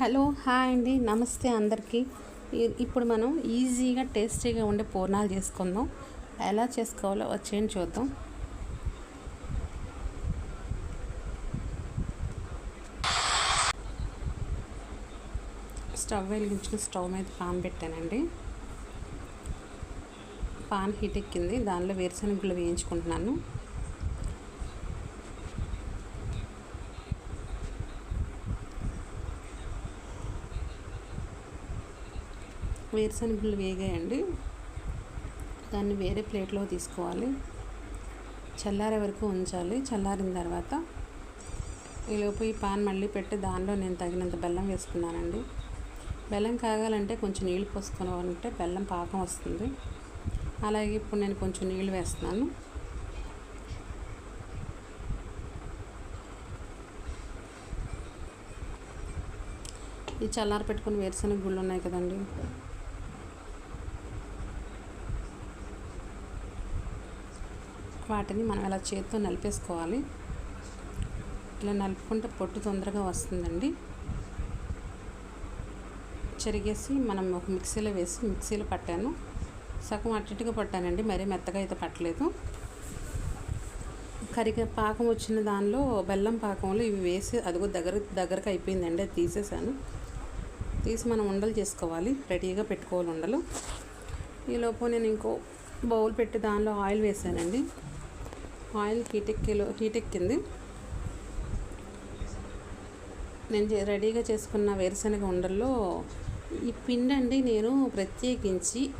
Hello hi అండి. నమస్తే అందరికీ. ఇప్పుడు మనం ఈజీగా టేస్టీగా ఉండే పూర్ణాలు చేసుకుందాం. ఎలా చేసుకోవాలో వచ్చేయండి చూద్దాం. స్టవ్ వెలిగించిన స్టవ్ మీద పాన్ పెట్టానండి. పాన్ హీట్ ఎక్కింది. దానిలో వేరుశనగలు వేయించుకుంటున్నాను. వేరుశనగలు వేగాయండి. దాన్ని వేరే ప్లేట్లో తీసుకోవాలి. చల్లారే వరకు ఉంచాలి. చల్లారిన తర్వాత ఈలోపు ఈ పాన్ మళ్ళీ పెట్టి దానిలో నేను తగినంత బెల్లం వేసుకున్నానండి. బెల్లం కాగాలంటే కొంచెం నీళ్ళు పోసుకొని ఉంటే బెల్లం పాకం వస్తుంది. అలాగే ఇప్పుడు నేను కొంచెం నీళ్ళు వేస్తున్నాను. ఈ చల్లారి పెట్టుకుని వేరుశనగ గుళ్ళు ఉన్నాయి కదండి. వాటిని మనం ఇలా చేతితో నలిపేసుకోవాలి. ఇలా నలుపుకుంటే పొట్టు తొందరగా వస్తుందండి. చెరిగేసి మనం ఒక మిక్సీలో వేసి మిక్సీలో పట్టాను. సగం అటు ఇటుగా పట్టానండి మరీ మెత్తగా అయితే పట్టలేదు. కరిగ పాకం వచ్చిన దానిలో బెల్లం పాకంలో ఇవి వేసి అదిగో దగ్గర దగ్గరకు అయిపోయిందండి అది తీసేసాను తీసి మనం ఉండలు చేసుకోవాలి రెడీగా పెట్టుకోవాలి ఉండలు. ఈలోపు నేను ఇంకో బౌల్ పెట్టి దానిలో ఆయిల్ వేసానండి ఆయిల్ హీట్ ఎక్కేలో హీట్ ఎక్కింది నేను రెడీగా చేసుకున్న వేరుశనగ ఉండల్లో ఈ పిండి అండి నేను ప్రత్యేకించి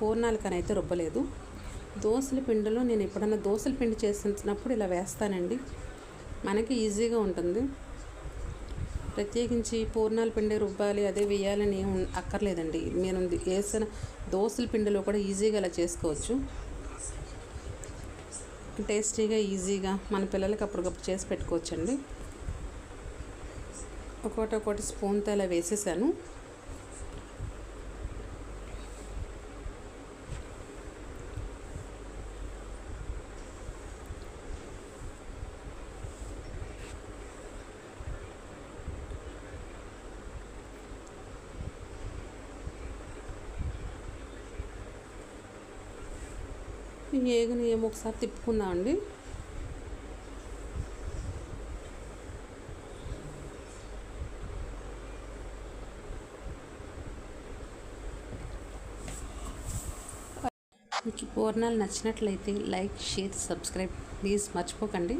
పూర్ణాలకనైతే రుబ్బలేదు. దోసల పిండిలో నేను ఎప్పుడన్నా దోశల పిండి చేసినప్పుడు ఇలా వేస్తానండి. మనకి ఈజీగా ఉంటుంది. ప్రత్యేకించి పూర్ణాల పిండి రుబ్బాలి అదే వేయాలని అక్కర్లేదండి. నేను వేసిన దోసల పిండిలో కూడా ఈజీగా అలా చేసుకోవచ్చు. టేస్టీగా ఈజీగా మన పిల్లలకి అప్పటికప్పుడు చేసి పెట్టుకోవచ్చండి. ఒకటి ఒకటి స్పూన్తో ఇలా వేసేసాను. ఈ ఏగుని ఏమో ఒకసారి తిప్పుకుందాం అండి? మీకు పూర్ణాలు నచ్చినట్లయితే లైక్ షేర్ సబ్స్క్రైబ్ ప్లీజ్ మర్చిపోకండి.